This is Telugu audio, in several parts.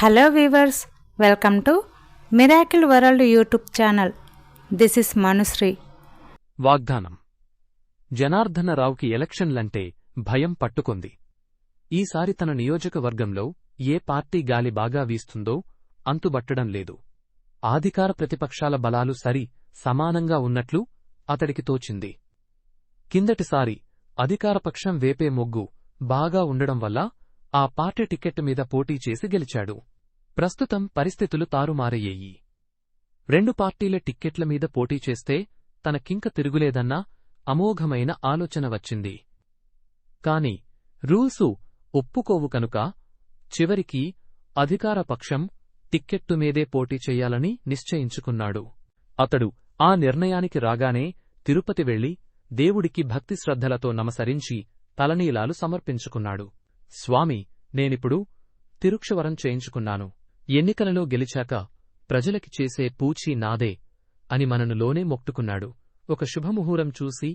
Hello viewers welcome to miracle world YouTube channel this is Manushri వాగ్దానం జనార్దనరావుకి ఎలక్షన్లంటే భయం పట్టుకుంది ఈసారి తన నియోజకవర్గంలో ఏ పార్టీ గాలి బాగా వీస్తుందో అంతుబట్టడం లేదు ఆధికార ప్రతిపక్షాల బలాలు సరి సమానంగా ఉన్నట్లు అతడికి తోచింది కిందటిసారి అధికారపక్షం వేపే మొగ్గు బాగా ఉండడం వల్ల ఆ పార్టీ టికెట్ మీద పోటీ చేసి గెలిచాడు ప్రస్తుతం పరిస్థితులు తారుమారయ్యాయి రెండు పార్టీల టిక్కెట్ల మీద పోటీ చేస్తే తనకింక తిరుగులేదన్న అమోఘమైన ఆలోచన వచ్చింది కాని రూల్సు ఒప్పుకోవు కనుక చివరికి అధికారపక్షం టిక్కెట్టు మీదే పోటీ చెయ్యాలని నిశ్చయించుకున్నాడు అతడు ఆ నిర్ణయానికి రాగానే తిరుపతి వెళ్లి దేవుడికి భక్తిశ్రద్ధలతో నమసరించి తలనీలాలు సమర్పించుకున్నాడు స్వామి నేనిప్పుడు తిరుక్షవరం చేయించుకున్నాను ఎన్నికలలో గెలిచాక ప్రజలకి చేసే పూచీ నాదే అని మననులోనే మొక్కుకున్నాడు ఒక శుభముహూరం చూసి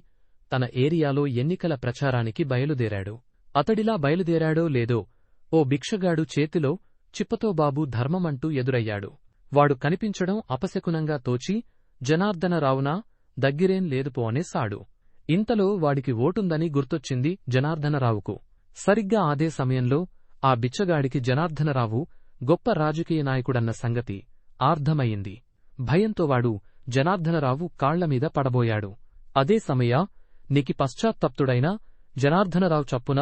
తన ఏరియాలో ఎన్నికల ప్రచారానికి బయలుదేరాడు అతడిలా బయలుదేరాడో లేదో ఓ భిక్షగాడు చేతిలో చిప్పతోబాబు ధర్మమంటూ ఎదురయ్యాడు వాడు కనిపించడం అపశకునంగా తోచి జనార్దనరావునా దగ్గిరేం లేదు సాడు ఇంతలో వాడికి ఓటుందని గుర్తొచ్చింది జనార్దనరావుకు సరిగ్గా అదే సమయంలో ఆ బిచ్చగాడికి జనార్దనరావు గొప్ప రాజకీయ నాయకుడన్న సంగతి ఆర్ధమయ్యింది భయంతో వాడు జనార్దనరావు కాళ్లమీద పడబోయాడు అదే సమయ నికి పశ్చాత్తప్తుడైన జనార్దనరావు చప్పున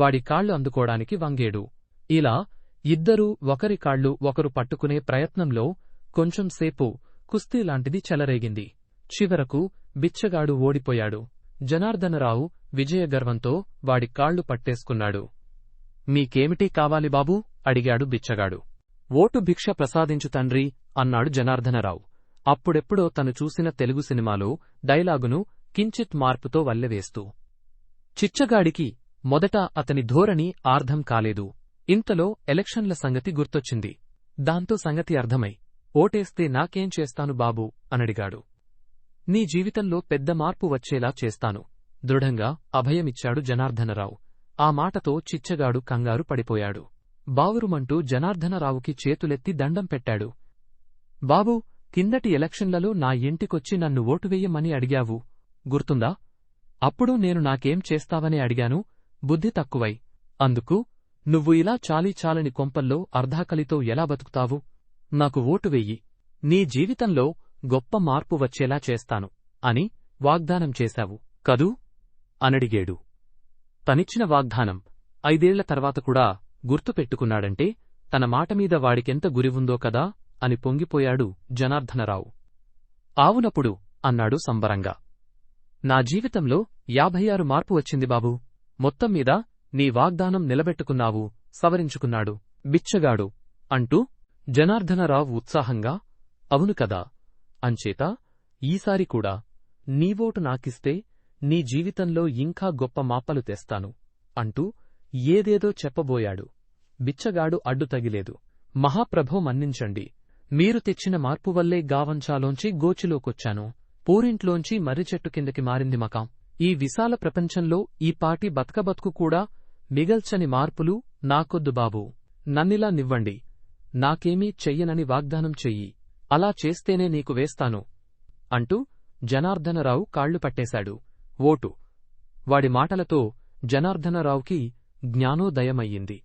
వాడి కాళ్లు అందుకోడానికి వంగేడు ఇలా ఇద్దరూ ఒకరి కాళ్లు ఒకరు పట్టుకునే ప్రయత్నంలో కొంచెంసేపు కుస్తీ లాంటిది చెలరేగింది చివరకు బిచ్చగాడు ఓడిపోయాడు జనార్దనరావు విజయగర్వంతో వాడి కాళ్లు పట్టేసుకున్నాడు మీకేమిటి కావాలి బాబూ అడిగాడు బిచ్చగాడు ఓటు భిక్ష ప్రసాదించు తండ్రి అన్నాడు జనార్దనరావు అప్పుడెప్పుడో తను చూసిన తెలుగు సినిమాలో డైలాగును కించిత్ మార్పుతో వల్లెవేస్తూ చిచ్చగాడికి మొదట అతని ధోరణి ఆర్ధం కాలేదు ఇంతలో ఎలక్షన్ల సంగతి గుర్తొచ్చింది దాంతో సంగతి అర్థమై ఓటేస్తే నాకేం చేస్తాను బాబూ అనడిగాడు నీ జీవితంలో పెద్ద మార్పు వచ్చేలా చేస్తాను దృఢంగా అభయమిచ్చాడు జనార్దనరావు ఆ మాటతో చిచ్చగాడు కంగారు పడిపోయాడు బావురుమంటూ జనార్దనరావుకి చేతులెత్తి దండం పెట్టాడు బాబూ కిందటి ఎలక్షన్లలో నా ఇంటికొచ్చి నన్ను ఓటువేయమని అడిగావు గుర్తుందా అప్పుడు నేను నాకేం చేస్తావని అడిగాను బుద్ధి తక్కువై అందుకు నువ్వు ఇలా చాలీ చాలని కొంపల్లో అర్ధాకలితో ఎలా బతుకుతావు నాకు ఓటు వెయ్యి నీ జీవితంలో గొప్ప మార్పు వచ్చేలా చేస్తాను అని వాగ్దానం చేశావు కదూ అనడిగాడు తనిచ్చిన వాగ్దానం ఐదేళ్ల తర్వాత కూడా గుర్తుపెట్టుకున్నాడంటే తన మాటమీద వాడికెంత గురివుందో కదా అని పొంగిపోయాడు జనార్దనరావు ఆవునప్పుడు అన్నాడు సంబరంగా నా జీవితంలో యాభై ఆరు మార్పు వచ్చింది బాబూ మొత్తం మీద నీ వాగ్దానం నిలబెట్టుకున్నావు సవరించుకున్నాడు బిచ్చగాడు అంటూ జనార్దనరావు ఉత్సాహంగా అవును కదా అంచేత ఈసారి కూడా నీవోటు నాకిస్తే నీ జీవితంలో ఇంకా గొప్ప మాపలు తెస్తాను అంటూ ఏదేదో చెప్పబోయాడు బిచ్చగాడు అడ్డు తగిలేదు మహాప్రభో మన్నించండి మీరు తెచ్చిన మార్పు వల్లే గావంచాలోంచి గోచిలోకొచ్చాను పూరింట్లోంచి మర్రిచెట్టు కిందకి మారింది మకాం ఈ విశాల ప్రపంచంలో ఈ పాటి బతకబతుకు కూడా మిగల్చని మార్పులు నాకొద్దు బాబూ నన్నిలా నివ్వండి నాకేమీ చెయ్యనని వాగ్దానం చెయ్యి అలా చేస్తేనే నీకు వేస్తాను అంటూ జనార్దనరావు కాళ్లు పట్టేశాడు ఓటు వాడి మాటలతో జనార్దనరావుకి జ్ఞానోదయమయ్యింది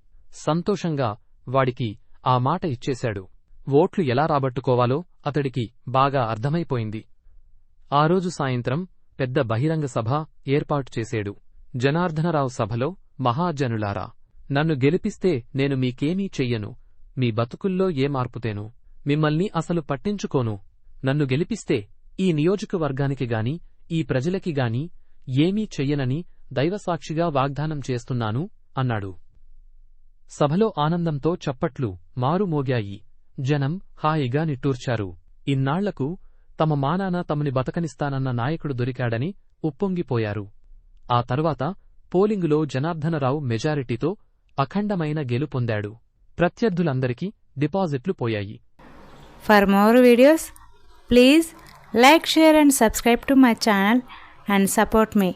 సంతోషంగా వాడికి ఆ మాట ఇచ్చేశాడు ఓట్లు ఎలా రాబట్టుకోవాలో అతడికి బాగా అర్థమైపోయింది ఆ రోజు సాయంత్రం పెద్ద బహిరంగ సభ ఏర్పాటు చేసేడు జనార్దనరావు సభలో మహాజనులారా నన్ను గెలిపిస్తే నేను మీకేమీ చెయ్యను మీ బతుకుల్లో ఏ మార్పుతేను మిమ్మల్ని అసలు పట్టించుకోను నన్ను గెలిపిస్తే ఈ నియోజకవర్గానికి గాని ఈ ప్రజలకి గాని ఏమీ చెయ్యనని దైవసాక్షిగా వాగ్దానం చేస్తున్నాను అన్నాడు సభలో ఆనందంతో చప్పట్లు మారుమోగాయి జనం హాయిగా నిట్టూర్చారు ఇన్నాళ్లకు తమ మానాన తమని బతకనిస్తానన్న నాయకుడు దొరికాడని ఉప్పొంగిపోయారు ఆ తర్వాత పోలింగులో జనార్దనరావు మెజారిటీతో అఖండమైన గెలుపొందాడు ప్రత్యర్థులందరికీ డిపాజిట్లు పోయాయి For more videos, please like, share and subscribe to my channel and support me.